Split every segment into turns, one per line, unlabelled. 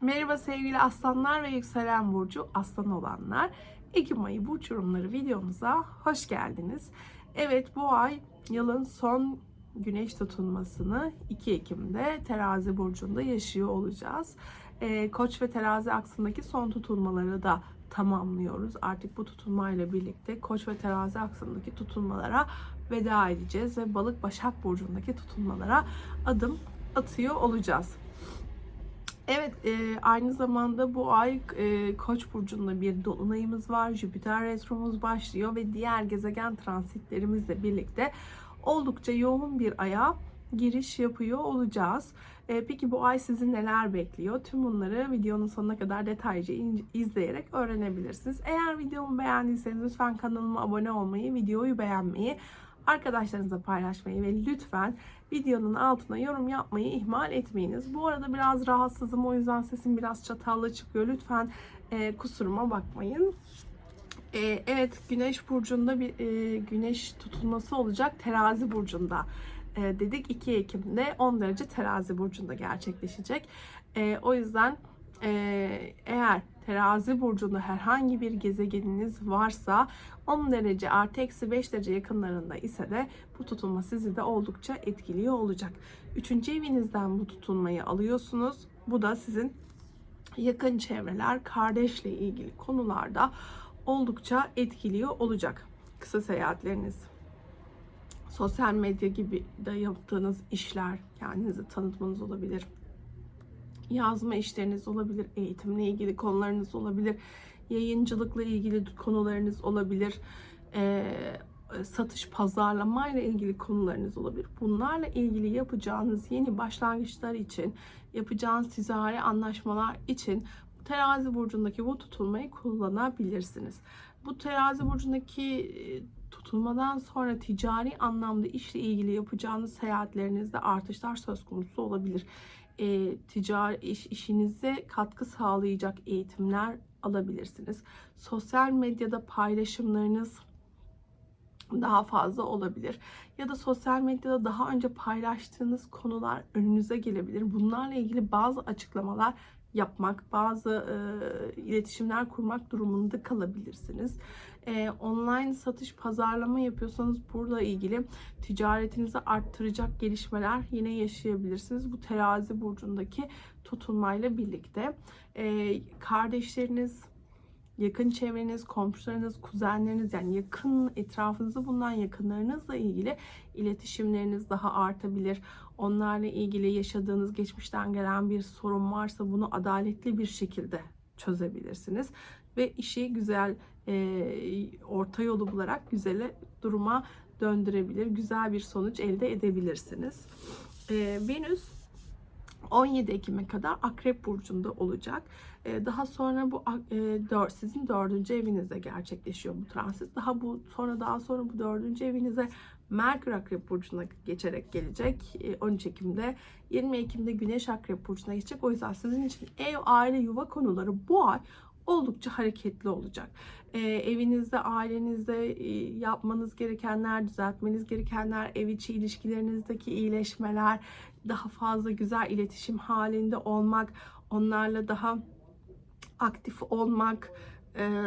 Merhaba sevgili aslanlar ve yükselen burcu aslan olanlar. Ekim ayı burç yorumları videomuza hoş geldiniz. Evet bu ay yılın son güneş tutulmasını 2 Ekim'de terazi burcunda yaşıyor olacağız. Ee, Koç ve terazi aksındaki son tutulmaları da tamamlıyoruz. Artık bu tutulmayla birlikte Koç ve terazi aksındaki tutulmalara veda edeceğiz ve balık başak burcundaki tutulmalara adım atıyor olacağız. Evet, e, aynı zamanda bu ay e, Koç burcunda bir dolunayımız var. Jüpiter retromuz başlıyor ve diğer gezegen transitlerimizle birlikte oldukça yoğun bir aya giriş yapıyor olacağız. E, peki bu ay sizi neler bekliyor? Tüm bunları videonun sonuna kadar detaylıca izleyerek öğrenebilirsiniz. Eğer videomu beğendiyseniz lütfen kanalıma abone olmayı, videoyu beğenmeyi, arkadaşlarınızla paylaşmayı ve lütfen videonun altına yorum yapmayı ihmal etmeyiniz. Bu arada biraz rahatsızım o yüzden sesim biraz çatallı çıkıyor. Lütfen e, kusuruma bakmayın. E, evet Güneş burcunda bir e, güneş tutulması olacak terazi burcunda e, dedik 2 Ekim'de 10 derece terazi burcunda gerçekleşecek. E, o yüzden e, eğer terazi burcunda herhangi bir gezegeniniz varsa 10 derece artı eksi 5 derece yakınlarında ise de bu tutulma sizi de oldukça etkiliyor olacak. Üçüncü evinizden bu tutulmayı alıyorsunuz. Bu da sizin yakın çevreler, kardeşle ilgili konularda oldukça etkiliyor olacak. Kısa seyahatleriniz, sosyal medya gibi de yaptığınız işler, kendinizi tanıtmanız olabilir. Yazma işleriniz olabilir, eğitimle ilgili konularınız olabilir, yayıncılıkla ilgili konularınız olabilir, ee, satış, pazarlamayla ilgili konularınız olabilir. Bunlarla ilgili yapacağınız yeni başlangıçlar için, yapacağınız ticari anlaşmalar için terazi burcundaki bu tutulmayı kullanabilirsiniz. Bu terazi burcundaki e, tutulmadan sonra ticari anlamda işle ilgili yapacağınız seyahatlerinizde artışlar söz konusu olabilir. E, ticari iş işinize katkı sağlayacak eğitimler alabilirsiniz. Sosyal medyada paylaşımlarınız daha fazla olabilir. Ya da sosyal medyada daha önce paylaştığınız konular önünüze gelebilir. Bunlarla ilgili bazı açıklamalar yapmak, bazı e, iletişimler kurmak durumunda kalabilirsiniz. E, online satış, pazarlama yapıyorsanız burada ilgili ticaretinizi arttıracak gelişmeler yine yaşayabilirsiniz. Bu terazi burcundaki tutulmayla birlikte. E, kardeşleriniz, yakın çevreniz, komşularınız, kuzenleriniz yani yakın etrafınızda bulunan yakınlarınızla ilgili iletişimleriniz daha artabilir. Onlarla ilgili yaşadığınız geçmişten gelen bir sorun varsa bunu adaletli bir şekilde çözebilirsiniz ve işi güzel orta yolu bularak güzele duruma döndürebilir, güzel bir sonuç elde edebilirsiniz. E, Venüs 17 Ekim'e kadar Akrep Burcu'nda olacak. Ee, Daha sonra bu e, sizin dördüncü evinizde gerçekleşiyor bu transit. Daha bu sonra daha sonra bu dördüncü evinize Merkür Akrep Burcu'na geçerek gelecek. Ee, 13 Ekim'de 20 Ekim'de Güneş Akrep Burcu'na geçecek. O yüzden sizin için ev, aile, yuva konuları bu ay oldukça hareketli olacak. Ee, evinizde, ailenizde e, yapmanız gerekenler, düzeltmeniz gerekenler, ev içi ilişkilerinizdeki iyileşmeler, daha fazla güzel iletişim halinde olmak, onlarla daha aktif olmak, e,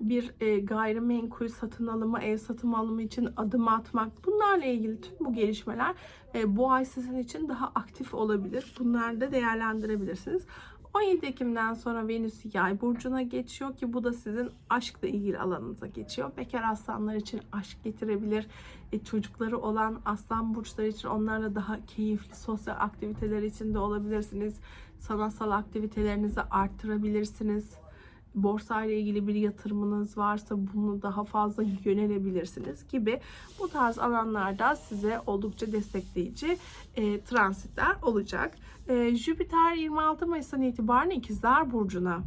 bir e, gayrimenkul satın alımı, ev satın alımı için adım atmak, bunlarla ilgili tüm bu gelişmeler e, bu ay sizin için daha aktif olabilir. Bunları da değerlendirebilirsiniz. 17 Ekim'den sonra Venüs yay burcuna geçiyor ki bu da sizin aşkla ilgili alanınıza geçiyor. Bekar aslanlar için aşk getirebilir. E, çocukları olan aslan burçları için onlarla daha keyifli sosyal aktiviteler içinde olabilirsiniz. Sanatsal aktivitelerinizi arttırabilirsiniz. Borsa ile ilgili bir yatırımınız varsa bunu daha fazla yönelebilirsiniz gibi bu tarz alanlarda size oldukça destekleyici e, transitler olacak. E, Jüpiter 26 Mayıs'tan itibaren İkizler Burcu'na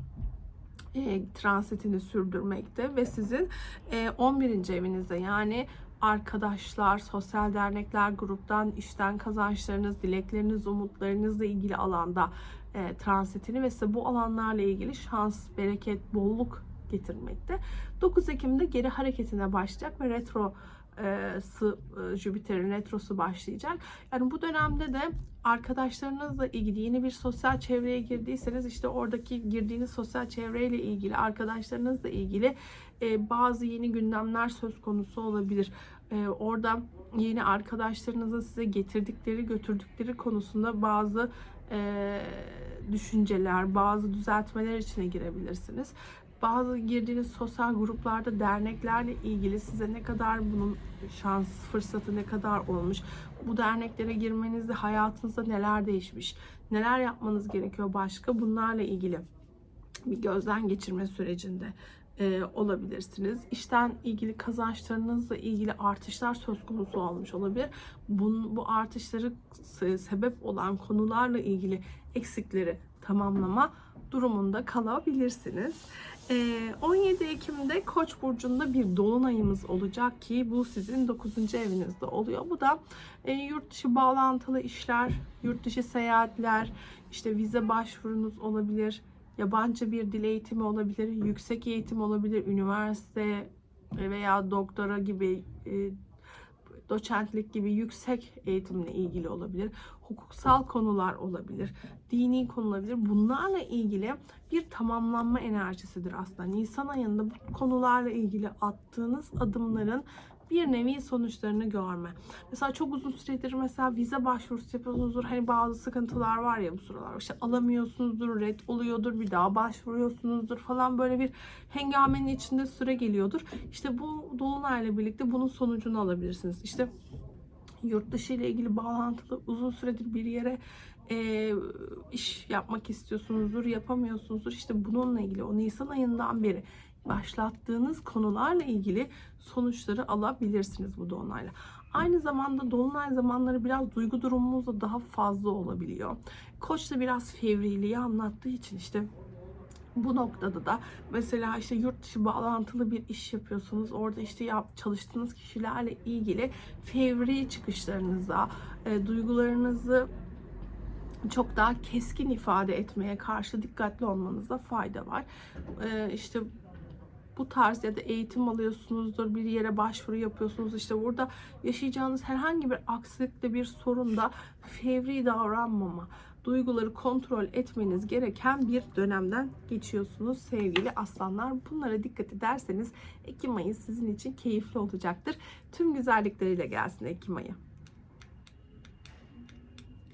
e, transitini sürdürmekte ve sizin e, 11. evinizde yani arkadaşlar, sosyal dernekler, gruptan, işten kazançlarınız, dilekleriniz, umutlarınızla ilgili alanda e, transitini ve size bu alanlarla ilgili şans, bereket, bolluk getirmekte. 9 Ekim'de geri hareketine başlayacak ve retro e, e, Jüpiter'in retrosu başlayacak. Yani bu dönemde de arkadaşlarınızla ilgili yeni bir sosyal çevreye girdiyseniz işte oradaki girdiğiniz sosyal çevreyle ilgili arkadaşlarınızla ilgili e, bazı yeni gündemler söz konusu olabilir. E, orada yeni arkadaşlarınızın size getirdikleri götürdükleri konusunda bazı e, düşünceler, bazı düzeltmeler içine girebilirsiniz. Bazı girdiğiniz sosyal gruplarda derneklerle ilgili size ne kadar bunun şans, fırsatı ne kadar olmuş, bu derneklere girmenizde hayatınızda neler değişmiş, neler yapmanız gerekiyor başka bunlarla ilgili bir gözden geçirme sürecinde e, olabilirsiniz. İşten ilgili kazançlarınızla ilgili artışlar söz konusu olmuş olabilir. Bunun, bu artışları se- sebep olan konularla ilgili eksikleri tamamlama durumunda kalabilirsiniz. E, 17 Ekim'de Koç burcunda bir dolunayımız olacak ki bu sizin 9. evinizde oluyor. Bu da e, yurt dışı bağlantılı işler, yurt dışı seyahatler, işte vize başvurunuz olabilir yabancı bir dil eğitimi olabilir, yüksek eğitim olabilir, üniversite veya doktora gibi, e, doçentlik gibi yüksek eğitimle ilgili olabilir, hukuksal konular olabilir, dini konular olabilir. Bunlarla ilgili bir tamamlanma enerjisidir aslında. Nisan ayında bu konularla ilgili attığınız adımların bir nevi sonuçlarını görme. Mesela çok uzun süredir mesela vize başvurusu yapıyorsunuzdur. Hani bazı sıkıntılar var ya bu sıralar. İşte alamıyorsunuzdur, red oluyordur, bir daha başvuruyorsunuzdur falan böyle bir hengamenin içinde süre geliyordur. İşte bu dolunayla birlikte bunun sonucunu alabilirsiniz. İşte yurt dışı ile ilgili bağlantılı uzun süredir bir yere e, iş yapmak istiyorsunuzdur, yapamıyorsunuzdur. İşte bununla ilgili o Nisan ayından beri başlattığınız konularla ilgili sonuçları alabilirsiniz bu dolunayla. Aynı zamanda dolunay zamanları biraz duygu durumumuz da daha fazla olabiliyor. Koç da biraz fevriliği anlattığı için işte bu noktada da mesela işte yurt dışı bağlantılı bir iş yapıyorsunuz. Orada işte yap, çalıştığınız kişilerle ilgili fevri çıkışlarınıza, e, duygularınızı çok daha keskin ifade etmeye karşı dikkatli olmanızda fayda var. E, işte bu tarz ya da eğitim alıyorsunuzdur, bir yere başvuru yapıyorsunuz. İşte burada yaşayacağınız herhangi bir aksilikte bir sorunda fevri davranmama, duyguları kontrol etmeniz gereken bir dönemden geçiyorsunuz sevgili aslanlar. Bunlara dikkat ederseniz Ekim ayı sizin için keyifli olacaktır. Tüm güzellikleriyle gelsin Ekim ayı.